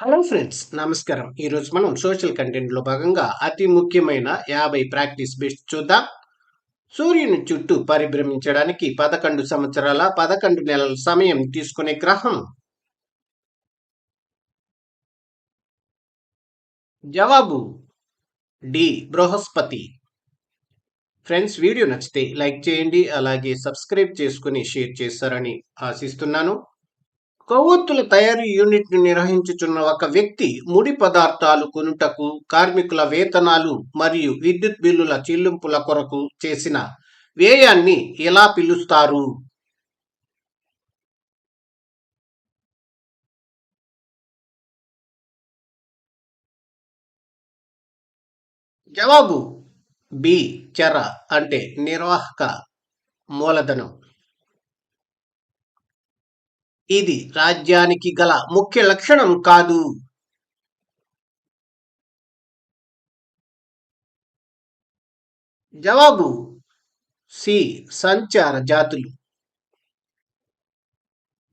Hello friends నమస్కారం. ఈరోజు మనం సోషల్ కంటెంట్లో భాగంగా అతి ముఖ్యమైన యాభై ప్రాక్టీస్ బెస్ట్ చూద్దాం. సూర్యుని చుట్టూ పరిభ్రమించడానికి పదకొండు సంవత్సరాల పదకొండు నెలల సమయం తీసుకునే గ్రహం. జవాబు డి బృహస్పతి. ఫ్రెండ్స్ వీడియో నచ్చితే లైక్ చేయండి అలాగే సబ్స్క్రైబ్ చేసుకుని షేర్ చేస్తారని ఆశిస్తున్నాను. కొవ్వొత్తుల తయారీ యూనిట్ను నిర్వహించుచున్న ఒక వ్యక్తి ముడి పదార్థాలు కొనుటకు కార్మికుల వేతనాలు మరియు విద్యుత్ బిల్లుల చెల్లింపుల కొరకు చేసిన వ్యయాన్ని ఎలా పిలుస్తారు? జవాబు బి చెర అంటే నిర్వాహక మూలధనం. ఇది రాజ్యానికి గల ముఖ్య లక్షణం కాదు. జవాబు సి. సంచార జాతులు.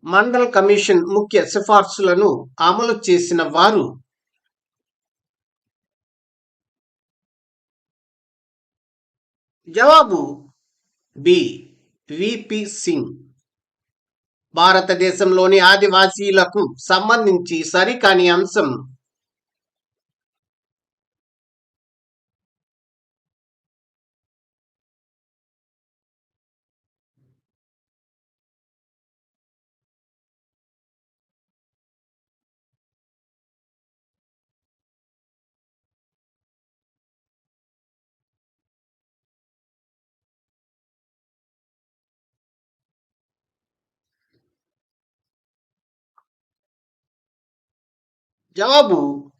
మండల కమిషన్ ముఖ్య సిఫార్సులను అమలు చేసిన వారు జవాబు బి. విపి సింగ్. భారతదేశంలోని ఆదివాసీలకు సంబంధించి సరికాని అంశం జవాబు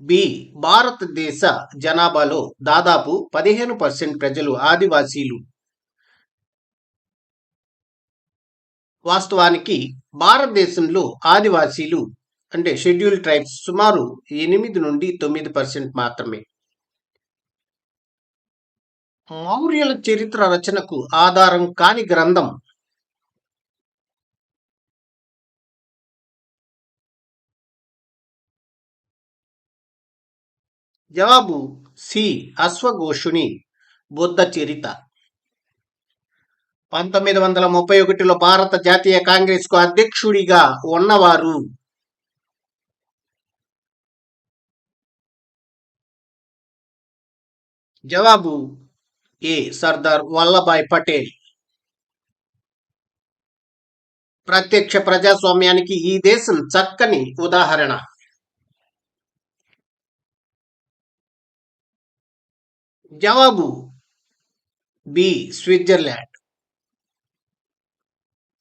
బి. భారతదేశ జనాభాలో దాదాపు పదిహేను పర్సెంట్ ప్రజలు ఆదివాసీలు. వాస్తవానికి భారతదేశంలో ఆదివాసీలు అంటే షెడ్యూల్ ట్రైబ్స్ సుమారు ఎనిమిది నుండి తొమ్మిది పర్సెంట్ మాత్రమే. మౌర్యుల చరిత్ర రచనకు ఆధారం కాని గ్రంథం జవాబు సి. అశ్వఘోషుని బుద్ధ చరిత. పంతొమ్మిది వందల ముప్పై ఒకటిలో భారత జాతీయ కాంగ్రెస్కు అధ్యక్షుడిగా ఉన్నవారు. జవాబు ఏ. సర్దార్ వల్లభాయ్ పటేల్. ప్రత్యక్ష ప్రజాస్వామ్యానికి ఈ దేశం చక్కని ఉదాహరణ. జవాబు బి స్విట్జర్లాండ్.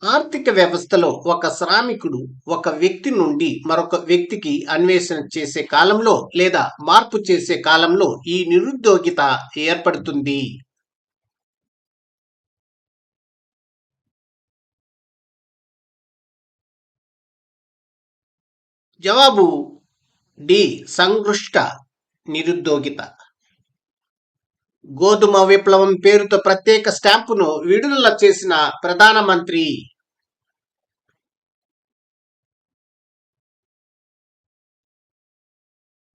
ఆర్థిక వ్యవస్థలో ఒక శ్రామికుడు ఒక వ్యక్తి నుండి మరొక వ్యక్తికి అన్వేషణ చేసే కాలంలో లేదా మార్పు చేసే కాలంలో ఈ నిరుద్యోగిత ఏర్పడుతుంది. జవాబు డి సంగృష్ట నిరుద్యోగిత. గోధుమ విప్లవం పేరుతో ప్రత్యేక స్టాంపును విడుదల చేసిన ప్రధానమంత్రి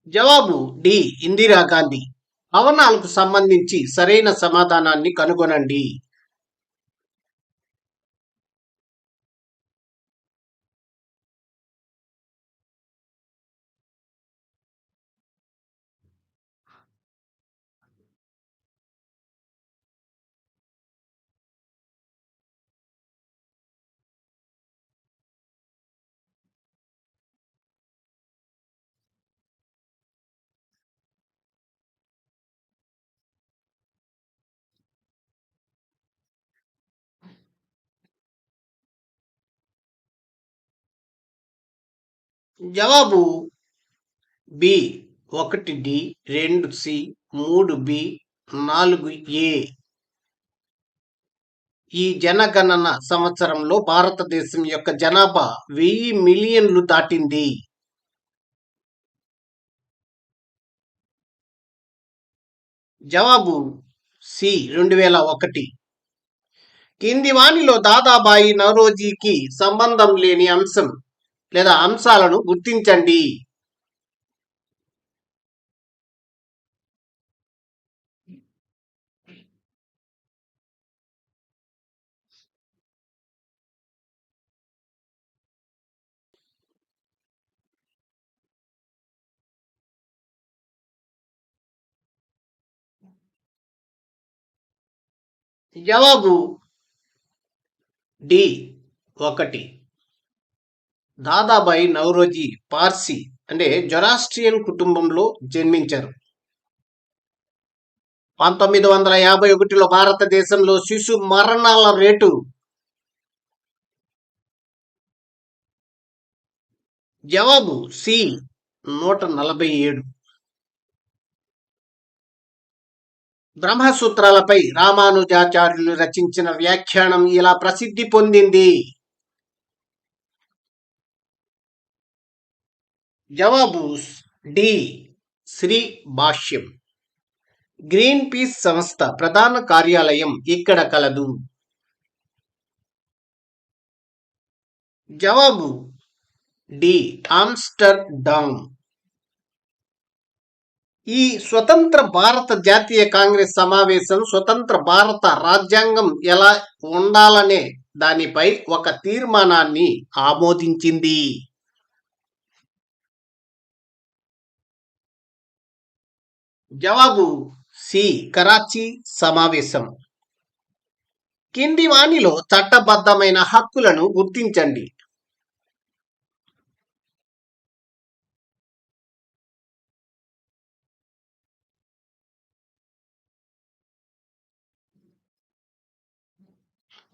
జవాబు డి ఇందిరాగాంధీ. భవనాలకు సంబంధించి సరైన సమాధానాన్ని కనుగొనండి. జవాబు బి ఒకటి డి రెండు సి మూడు బి నాలుగు ఏ. ఈ జనగణన సంవత్సరంలో భారతదేశం యొక్క జనాభా వెయ్యి మిలియన్లు దాటింది. జవాబు సి రెండు వేల ఒకటి. కింది వాణిలో దాదాబాయి నవరోజీకి సంబంధం లేని అంశం లేదా అంశాలను గుర్తించండి. జవాబు డి ఒకటి. దాదాబాయి నౌరోజీ పార్సీ అంటే జొరాస్ట్రియన్ కుటుంబంలో జన్మించారు. పంతొమ్మిది వందల యాభై ఒకటిలో భారతదేశంలో శిశు మరణాల రేటు జవాబు సి నూట నలభై ఏడు. బ్రహ్మసూత్రాలపై రామానుజాచార్యులు రచించిన వ్యాఖ్యానం ఇలా ప్రసిద్ధి పొందింది. జవాబు D. Shri Bhashyam. Greenpeace సంస్థ ప్రధాన కార్యాలయం ఇక్కడ కలదు. జవాబు డి. ఆమ్స్టర్డామ్ ఈ స్వతంత్ర భారత జాతీయ కాంగ్రెస్ సమావేశం స్వతంత్ర భారత రాజ్యాంగం ఎలా ఉండాలనే దానిపై ఒక తీర్మానాన్ని ఆమోదించింది. జవాబు సి కరాచీ సమావేశం. కింది వాణిలో చట్టబద్ధమైన హక్కులను గుర్తించండి.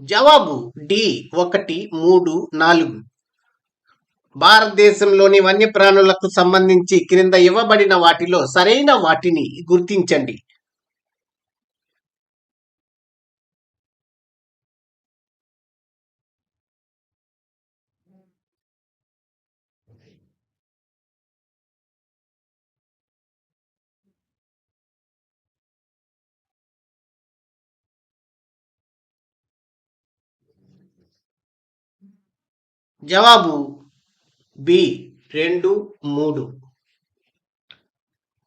జవాబు డి ఒకటి మూడు నాలుగు. భారతదేశంలోని వన్యప్రాణులకు సంబంధించి క్రింద ఇవ్వబడిన వాటిలో సరైన వాటిని గుర్తించండి. జవాబు బి రెండు మూడు.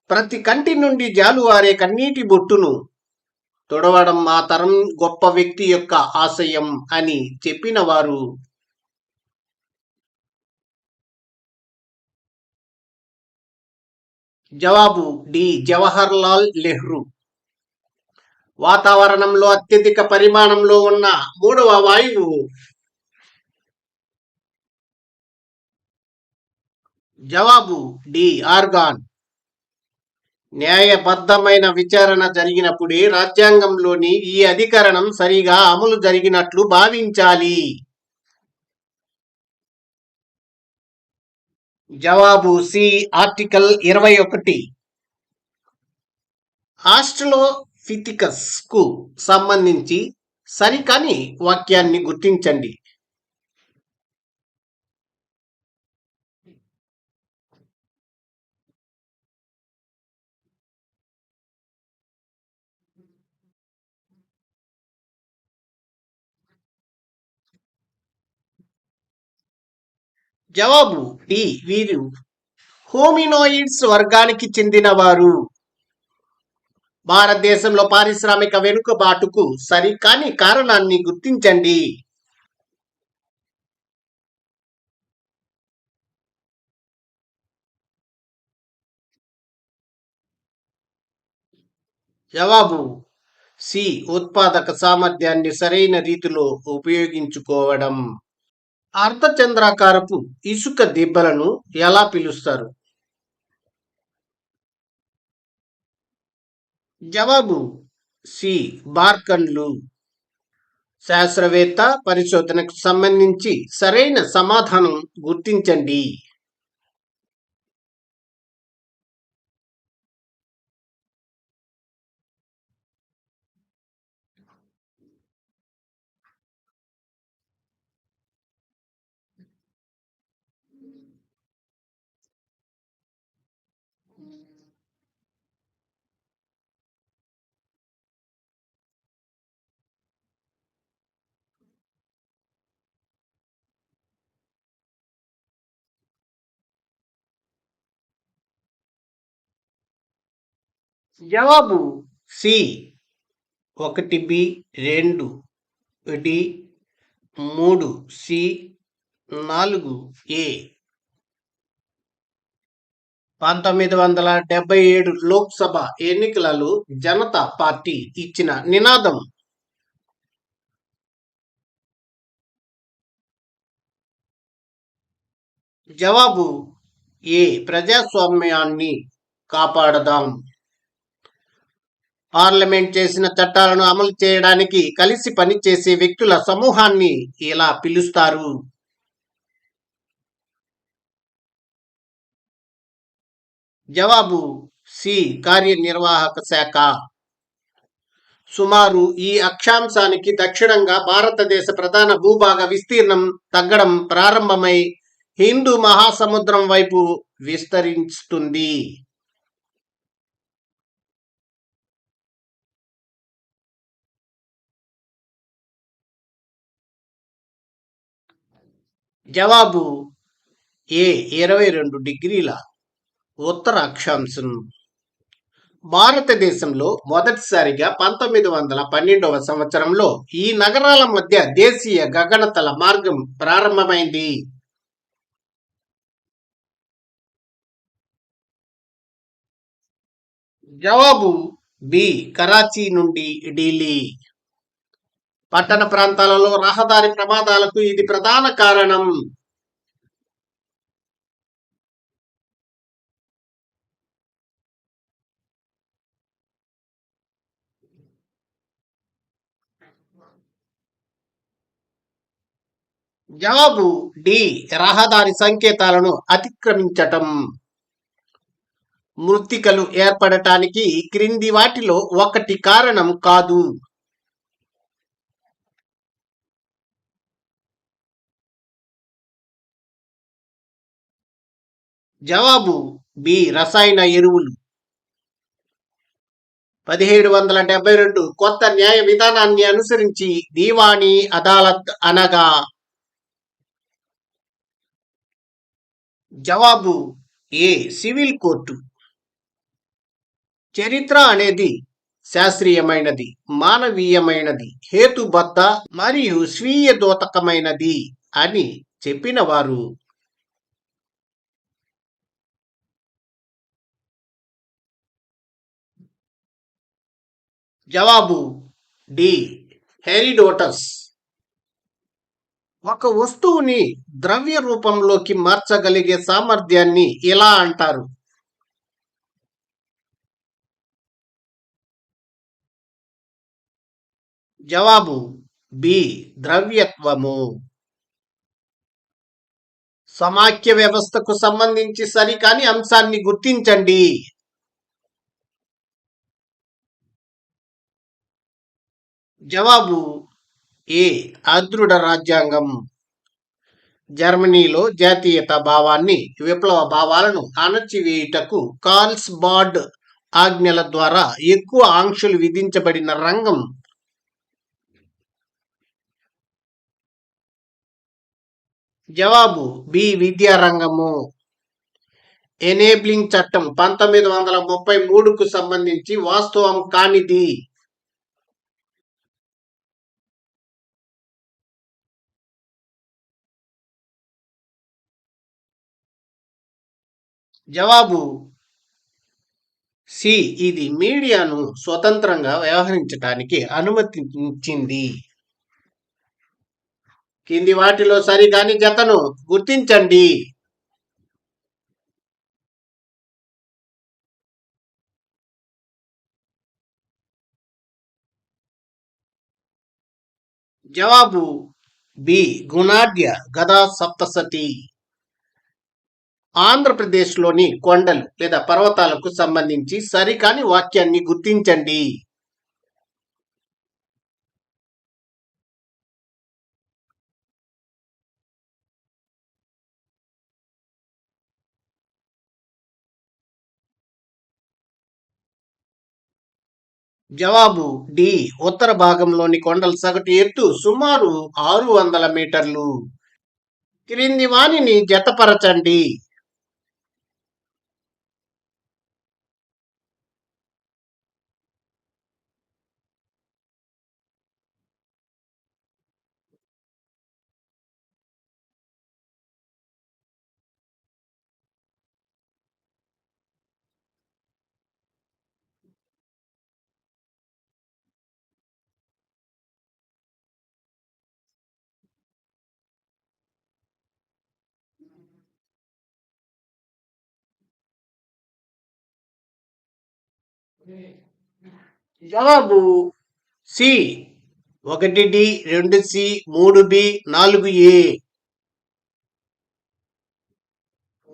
ప్రతి కంటి నుండి జాలువారే కన్నీటి బొట్టును. తొడవడం మా తరం గొప్ప వ్యక్తి యొక్క ఆశయం అని చెప్పిన వారు జవాబు డి జవహర్ లాల్ నెహ్రూ. వాతావరణంలో అత్యధిక పరిమాణంలో ఉన్న మూడవ వాయువు జవాబు డి. ఆర్గాన్. న్యాయబద్ధమైన విచారణ జరిగినప్పుడే రాజ్యాంగంలోని ఈ అధికరణం సరిగా అమలు జరిగినట్లు భావించాలి. జవాబు సి. ఆర్టికల్ ఇరవై ఒకటి. ఆస్ట్రలోఫిథికస్కు సంబంధించి సరికాని వాక్యాన్ని గుర్తించండి. జవాబు డి. వీరు హోమినోయిడ్స్ వర్గానికి చెందినవారు. భారతదేశంలో పారిశ్రామిక వెనుకబాటుకు సరికాని కారణాన్ని గుర్తించండి. జవాబు సి. ఉత్పాదక సామర్థ్యాన్ని సరైన రీతిలో ఉపయోగించుకోవడం. అర్ధచంద్రాకారపు ఇసుక దిబ్బలను ఎలా పిలుస్తారు? జవాబు సి. బార్కండ్లు శాస్త్రవేత్త పరిశోధనకు సంబంధించి సరైన సమాధానం గుర్తించండి. జవాబు సి. ఒకటి బి రెండు డి మూడు సి నాలుగు ఏ. పంతొమ్మిది వందల డెబ్బై ఏడు లోక్సభ ఎన్నికలలో జనతా పార్టీ ఇచ్చిన నినాదం. జవాబు ఏ ప్రజాస్వామ్యాన్ని కాపాడదాం. పార్లమెంట్ చేసిన చట్టాలను అమలు చేయడానికి కలిసి పనిచేసే వ్యక్తుల సమూహాన్ని ఇలా పిలుస్తారు? జవాబు సి. కార్యనిర్వాహక శాఖ. సుమారు ఈ అక్షాంశానికి దక్షిణంగా భారతదేశ ప్రధాన భూభాగ విస్తీర్ణం తగ్గడం ప్రారంభమై హిందూ మహాసముద్రం వైపు విస్తరిస్తుంది. జవాబు ఏ ఇరవై రెండు డిగ్రీల ఉత్తర అక్షాంశం భారతదేశంలో మొదటిసారిగా పంతొమ్మిది వందల పన్నెండవ సంవత్సరంలో ఈ నగరాల మధ్య దేశీయ గగనతల మార్గం ప్రారంభమైంది. జవాబు బి. కరాచీ నుండి ఢిల్లీ. పట్టణ ప్రాంతాలలో రహదారి ప్రమాదాలకు ఇది ప్రధాన కారణం. జవాబు డి. రహదారి సంకేతాలను అతిక్రమించటం. మృతికలు ఏర్పడటానికి క్రింది వాటిలో ఒకటి కారణం కాదు. జవాబు బి రసాయన ఎరువులు. పదిహేడు వందల డెబ్బై రెండు కొత్త న్యాయ విధానాన్ని అనుసరించి దీవానీ అదాలత్ అనగా జవాబు ఏ సివిల్ కోర్టు. చరిత్ర అనేది శాస్త్రీయమైనది మానవీయమైనది హేతుబద్ధ మరియు స్వీయ దోతకమైనది అని చెప్పినవారు జవాబు డి. హెరిడోటస్ ఒక వస్తువుని ద్రవ్య రూపంలోకి మార్చగలిగే సామర్థ్యాన్ని ఎలా అంటారు? జవాబు బి. ద్రవ్యత్వము. సమాఖ్య వ్యవస్థకు సంబంధించి సరికాని అంశాన్ని గుర్తించండి. జవాబు ఏ అదృఢ రాజ్యాంగం? జర్మనీలో జాతీయత భావాన్ని విప్లవ భావాలను అణచివేయుటకు కార్ల్స్ బాడ్ ఆజ్ఞల ద్వారా ఎక్కువ ఆంక్షలు విధించబడిన రంగం జవాబు బి విద్యారంగము. ఎనేబ్లింగ్ చట్టం పంతొమ్మిది వందల ముప్పై మూడుకు సంబంధించి వాస్తవం కానిది. జవాబు సి. ఇది మీడియాను స్వతంత్రంగా వ్యవహరించడానికి అనుమతించింది. కింది వాటిలో సరికాని జతను గుర్తించండి. జవాబు బి. గుణాఢ్య గదా సప్తసతి. ఆంధ్రప్రదేశ్లోని కొండలు లేదా పర్వతాలకు సంబంధించి సరికాని వాక్యాన్ని గుర్తించండి. జవాబు డి. ఉత్తర భాగంలోని కొండల సగటు ఎత్తు సుమారు ఆరు వందల మీటర్లు. క్రింది వాణిని జతపరచండి. జవాబు సి. ఒకటి డి రెండు సి మూడు బి నాలుగు ఏ.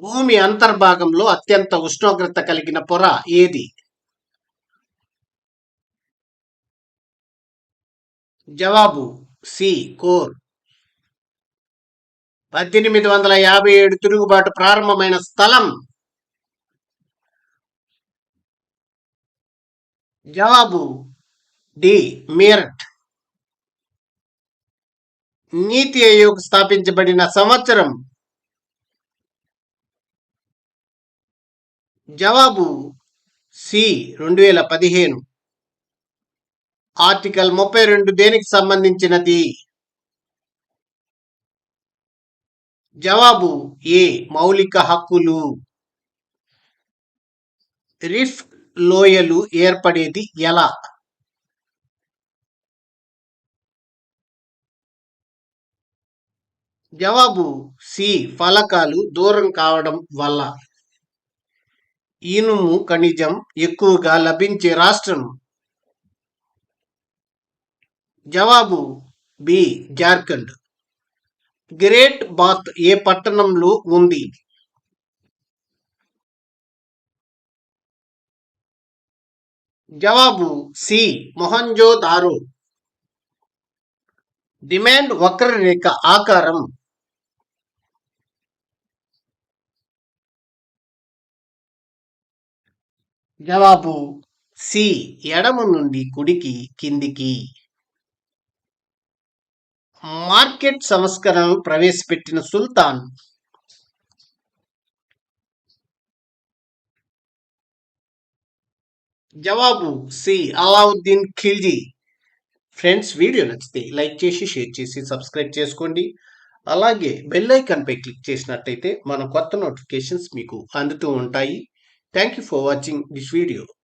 భూమి అంతర్భాగంలో అత్యంత ఉష్ణోగ్రత కలిగిన పొర ఏది? జవాబు సి కోర్. పద్దెనిమిది వందల యాభై ఏడు తిరుగుబాటు ప్రారంభమైన స్థలం జవాబు డి. మీరట్. నీతి ఆయోగ్ స్థాపించబడిన సంవత్సరం. జవాబు సి. రెండు వేల పదిహేను. ఆర్టికల్ ముప్పై రెండు దేనికి సంబంధించినది? జవాబు ఏ. మౌలిక హక్కులు. రిఫ్ లోయలు ఏర్పడేది ఎలా? జవాబు సి. ఫలకాలు దూరం కావడం వల్ల. ఇనుము ఖనిజం ఎక్కువగా లభించే రాష్ట్రం. జవాబు బి. జార్ఖండ్. గ్రేట్ బాత్ ఏ పట్టణంలో ఉంది? జవాబు సి. మొహంజో దారో డిమాండ్ వక్రరేఖ ఆకారం. జవాబు సి. ఎడమ నుండి కుడికి కిందికి. మార్కెట్ సంస్కరణలు ప్రవేశపెట్టిన సుల్తాన్. జవాబు C Alauddin Khilji. Friends video నచ్చితే లైక్ చేసి షేర్ చేసి సబ్స్క్రైబ్ చేసుకోండి. అలాగే బెల్ ఐకాన్పై క్లిక్ చేసినట్టయితే మన కొత్త నోటిఫికేషన్స్ మీకు అందుతూ ఉంటాయి. Thank you for watching this video.